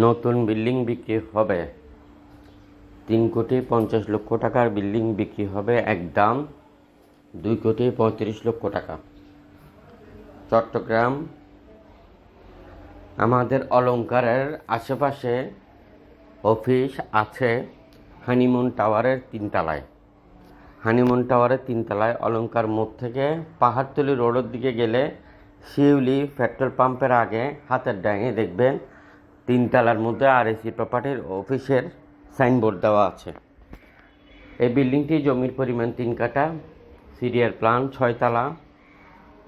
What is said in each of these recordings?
নতুন বিল্ডিং বিক্রি হবে। তিন কোটি পঞ্চাশ লক্ষ টাকার বিল্ডিং বিক্রি হবে একদম দুই কোটি পঁয়ত্রিশ লক্ষ টাকা। চট্টগ্রাম আমাদের অলঙ্কারের আশেপাশে অফিস আছে হানিমুন টাওয়ারের তিনতলায়। হানিমুন টাওয়ারের তিনতলায় অলংকার মোড় থেকে পাহাড়তলি রোডের দিকে গেলে শিউলি পেট্রোল পাম্পের আগে হাতের ডাঙে দেখবেন তিনতলার মধ্যে আর এসি প্রপার্টির অফিসের সাইনবোর্ড দেওয়া আছে। এই বিল্ডিংটি জমির পরিমাণ তিন কাটা সিরিয়াল প্ল্যান ছয়তলা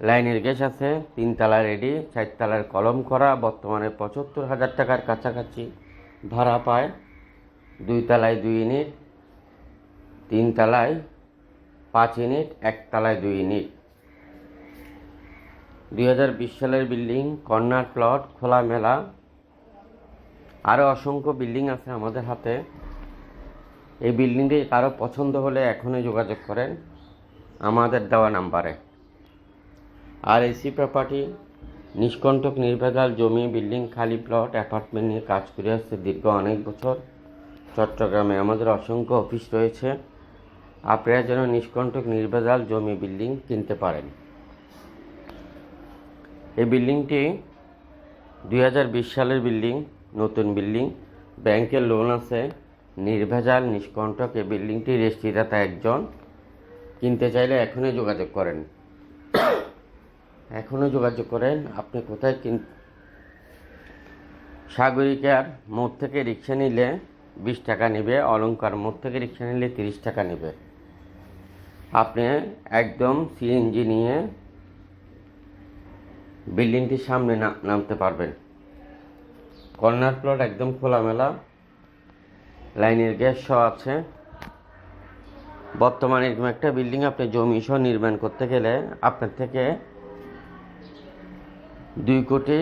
লাইনের গ্যাস আছে তিনতলা রেডি চারতলার কলম করা, বর্তমানে পঁচাত্তর হাজার টাকার কাছাকাছি ভাড়া পায়। দুই তলায় দুই ইউনিট, তিন তলায় পাঁচ ইউনিট একতলায় দুই ইউনিট। দুই হাজার বিশ সালের বিল্ডিং, কর্নার প্লট খোলা মেলা আরও অসংখ্য বিল্ডিং আছে আমাদের হাতে। এই বিল্ডিংটি কারও পছন্দ হলে এখনই যোগাযোগ করেন আমাদের দেওয়া নাম্বারে। আর এসি প্রপার্টি নিষ্কণ্টক নির্ভেজাল জমি বিল্ডিং খালি প্লট অ্যাপার্টমেন্ট নিয়ে কাজ করে আসছে দীর্ঘ অনেক বছর। চট্টগ্রামে আমাদের অসংখ্য অফিস রয়েছে। আপনারা যেন নিষ্কণ্টক নির্ভেজাল জমি বিল্ডিং কিনতে পারেন। এই বিল্ডিংটি দুই হাজার বিশ সালের বিল্ডিং নতুন বিল্ডিং। ব্যাংকের লোন আছে। নির্ভেজাল, নিষ্কণ্টক এই বিল্ডিংটি রেজিস্ট্রিদাতা একজন। কিনতে চাইলে এখনই যোগাযোগ করেন। এখনও যোগাযোগ করেন। আপনি কোথায় কিন সাগরিকার মোড় থেকে রিক্সা নিলে বিশ টাকা নেবে। অলংকার মোড় থেকে রিক্সা নিলে তিরিশ টাকা নেবে। আপনি একদম সিএনজি নিয়ে বিল্ডিংটির সামনে নামতে পারবেন। কর্নার প্লট একদম খোলামেলা। লাইনের গ্যাস সহ আছে। বর্তমানে এরকম একটা বিল্ডিং আপনি জমি সহ নির্মাণ করতে গেলে আপনার থেকে দুই কোটি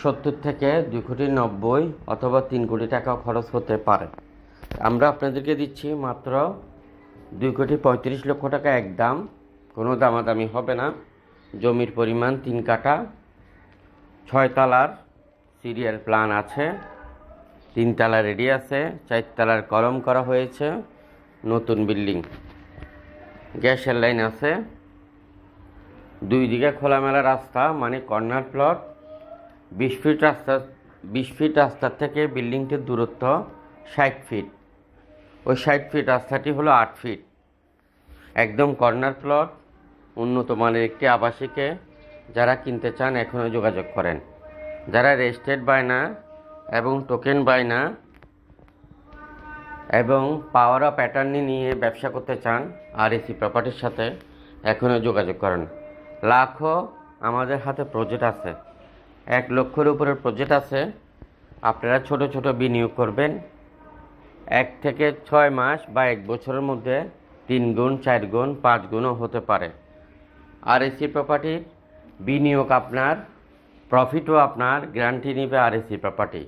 সত্তর থেকে দুই কোটি নব্বই অথবা তিন কোটি টাকা খরচ হতে পারে। আমরা আপনাদেরকে দিচ্ছি মাত্র দুই কোটি পঁয়ত্রিশ লক্ষ টাকা এক দাম। কোনো দামাদামি হবে না। জমির পরিমাণ তিন কাঠা, ছয় তলার সিরিয়াল প্ল্যান আছে। তিনতলা রেডি আছে। চারতলার কলম করা হয়েছে। নতুন বিল্ডিং। গ্যাসের লাইন আছে। দুই দিকে খোলামেলা রাস্তা মানে কর্নার প্লট। বিশ ফিট রাস্তা, বিশ ফিট রাস্তার থেকে বিল্ডিংটির দূরত্ব ষাট ফিট। ওই ষাট ফিট রাস্তাটি হলো আট ফিট। একদম কর্নার প্লট, উন্নত মানের একটি আবাসিকে যারা কিনতে চান এখনও যোগাযোগ করেন। যারা রেজিস্ট্রেড বায়না এবং টোকেন বায়না এবং পাওয়ার অফ অ্যাটর্নি নিয়ে ব্যবসা করতে চান আর এসি প্রপার্টির সাথে, এখনও যোগাযোগ করেন। লাখো আমাদের হাতে প্রজেক্ট আছে। এক লক্ষের উপরে প্রজেক্ট আছে। আপনারা ছোট ছোট বিনিয়োগ করবেন। এক থেকে ছয় মাস বা এক বছরের মধ্যে তিন গুণ, চার গুণ, পাঁচ গুণও হতে পারে। আর এসি প্রপার্টির বিনিয়োগ আপনার প্রফিটও আপনার গ্যারান্টি নিবে আর এসি প্রপার্টি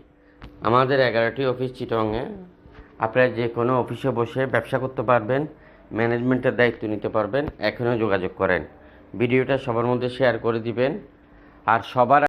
আমাদের এগারোটি অফিস চিটংয়ে আপনারা যে কোনো অফিসে বসে ব্যবসা করতে পারবেন ম্যানেজমেন্টের দায়িত্ব নিতে পারবেন এখনও যোগাযোগ করেন। ভিডিওটা সবার মধ্যে শেয়ার করে দিবেন। আর সবার